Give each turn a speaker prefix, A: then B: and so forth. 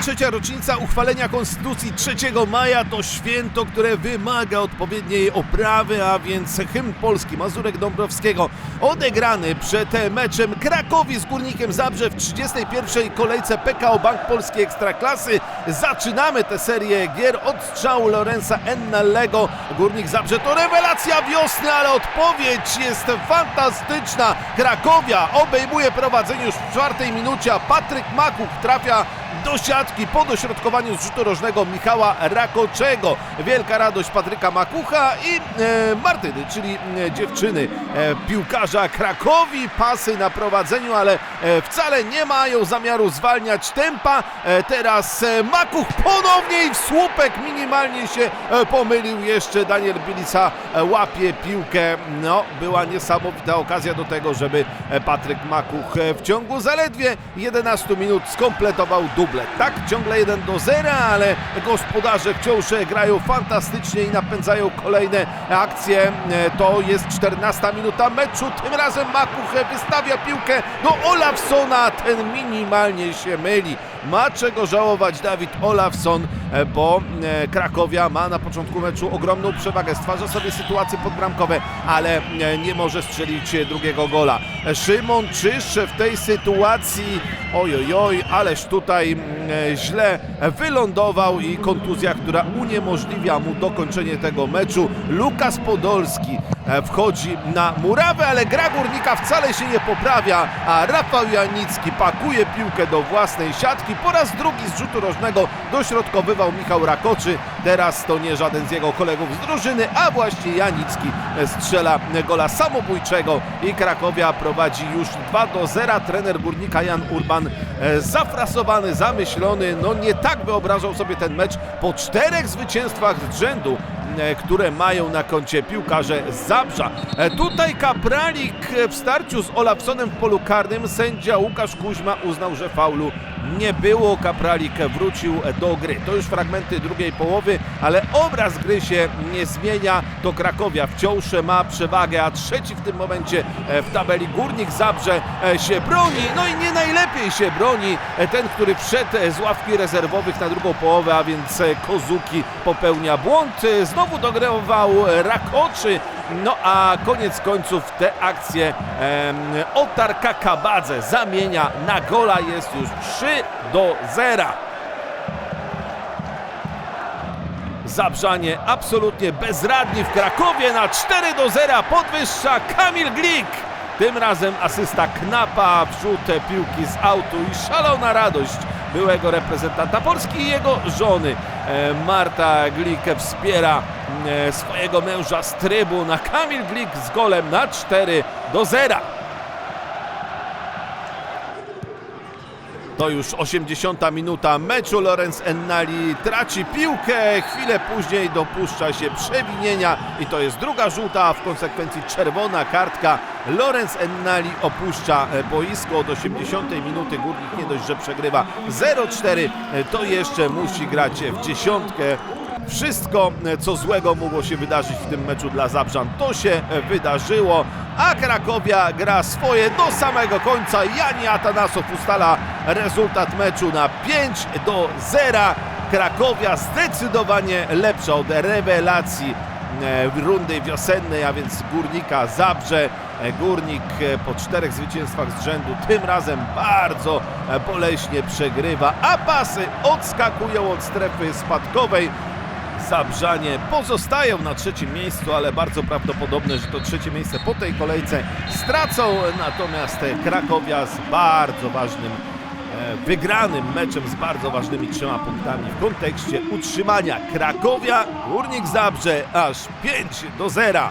A: Trzecia rocznica uchwalenia Konstytucji 3 maja to święto, które wymaga odpowiedniej oprawy, a więc hymn polski Mazurek Dąbrowskiego odegrany przed meczem Krakowi z Górnikiem Zabrze w 31. kolejce PKO Bank Polskiej Ekstraklasy. Zaczynamy tę serię gier od strzału Lorenza Ennallego. Górnik Zabrze to rewelacja wiosny, ale odpowiedź jest fantastyczna. Krakowia obejmuje prowadzenie już w czwartej minucie, a Patryk Makuch trafia do siatki po dośrodkowaniu z rzutu rożnego Michała Rakoczego. Wielka radość Patryka Makucha i e, Martyny, czyli e, dziewczyny e, piłkarza Krakowi. Pasy na prowadzeniu, ale e, wcale nie mają zamiaru zwalniać tempa. E, teraz e, Makuch ponownie i w słupek minimalnie się e, pomylił. Jeszcze Daniel Bilica e, łapie piłkę. No, była niesamowita okazja do tego, żeby e, Patryk Makuch e, w ciągu zaledwie 11 minut skompletował Tak, ciągle 1 do 0, ale gospodarze wciąż e, grają fantastycznie i napędzają kolejne akcje. E, To jest 14 minuta meczu. Tym razem Makuch wystawia piłkę do Olafsona. Ten minimalnie się myli. Ma czego żałować Dawid Olafson, e, bo Krakowia ma na początku meczu ogromną przewagę. Stwarza sobie sytuacje podbramkowe, ale nie może strzelić drugiego gola. Szymon Czysz w tej sytuacji, oj, oj, oj, ależ tutaj mm, źle wylądował i kontuzja, która uniemożliwia mu dokończenie tego meczu. Lukas Podolski wchodzi na murawę, ale gra górnika wcale się nie poprawia, a Rafał Janicki pakuje piłkę do własnej siatki. Po raz drugi z rzutu rożnego dośrodkowywał Michał Rakoczy. Teraz to nie żaden z jego kolegów z drużyny, a właśnie Janicki strzela gola samobójczego i Krakowia prowadzi już 2 do 0. Trener górnika Jan Urban e, zafrasowany, zamyślony, no nie tak wyobrażał sobie ten mecz po czterech zwycięstwach z rzędu e, które mają na koncie piłkarze Zabrza. E, Tutaj Kapralik e, w starciu z Olafsonem w polu karnym sędzia Łukasz Kuźma uznał, że faulu nie było. Kapralik wrócił do gry. To już fragmenty drugiej połowy, ale obraz gry się nie zmienia. To Krakowia wciąż ma przewagę, a trzeci w tym momencie e, w tabeli Górnik Zabrze e, się broni. No i nie najlepiej się broni e, ten, który wszedł z ławki rezerwowych na drugą połowę, a więc Kozuki popełnia błąd. Znowu dogrywał Rakoczy. No a koniec końców te akcje em, Otar Kakabadze zamienia na gola. Jest już 3 do 0. Zabrzanie absolutnie bezradni w Krakowie na 4 do 0 podwyższa Kamil Glik. Tym razem asysta Knapa, wrzut piłki z autu i szalona radość byłego reprezentanta Polski i jego żony. E, Marta Glik wspiera e, swojego męża z trybun, a Kamil Glik z golem na 4 do 0. To już 80 minuta meczu. Lorenz Ennali traci piłkę. Chwilę później dopuszcza się przewinienia i to jest druga żółta, a w konsekwencji czerwona kartka. Lorenz Ennali opuszcza e, boisko od 80 minuty. Górnik nie dość, że przegrywa 0-4, e, to jeszcze musi grać w dziesiątkę. Wszystko, co złego mogło się wydarzyć w tym meczu dla Zabrzan, to się wydarzyło, a Krakowia gra swoje do samego końca. Jani Atanasow ustala rezultat meczu na 5 do 0. Krakowia zdecydowanie lepsza od rewelacji e, rundy wiosennej, a więc Górnika Zabrze. E, Górnik e, po czterech zwycięstwach z rzędu tym razem bardzo boleśnie przegrywa, a pasy odskakują od strefy spadkowej. Zabrzanie pozostają na trzecim miejscu, ale bardzo prawdopodobne, że to trzecie miejsce po tej kolejce stracą. Natomiast Krakowia z bardzo ważnym, e, wygranym meczem z bardzo ważnymi trzema punktami w kontekście utrzymania Krakowia, Górnik Zabrze aż 5 do 0.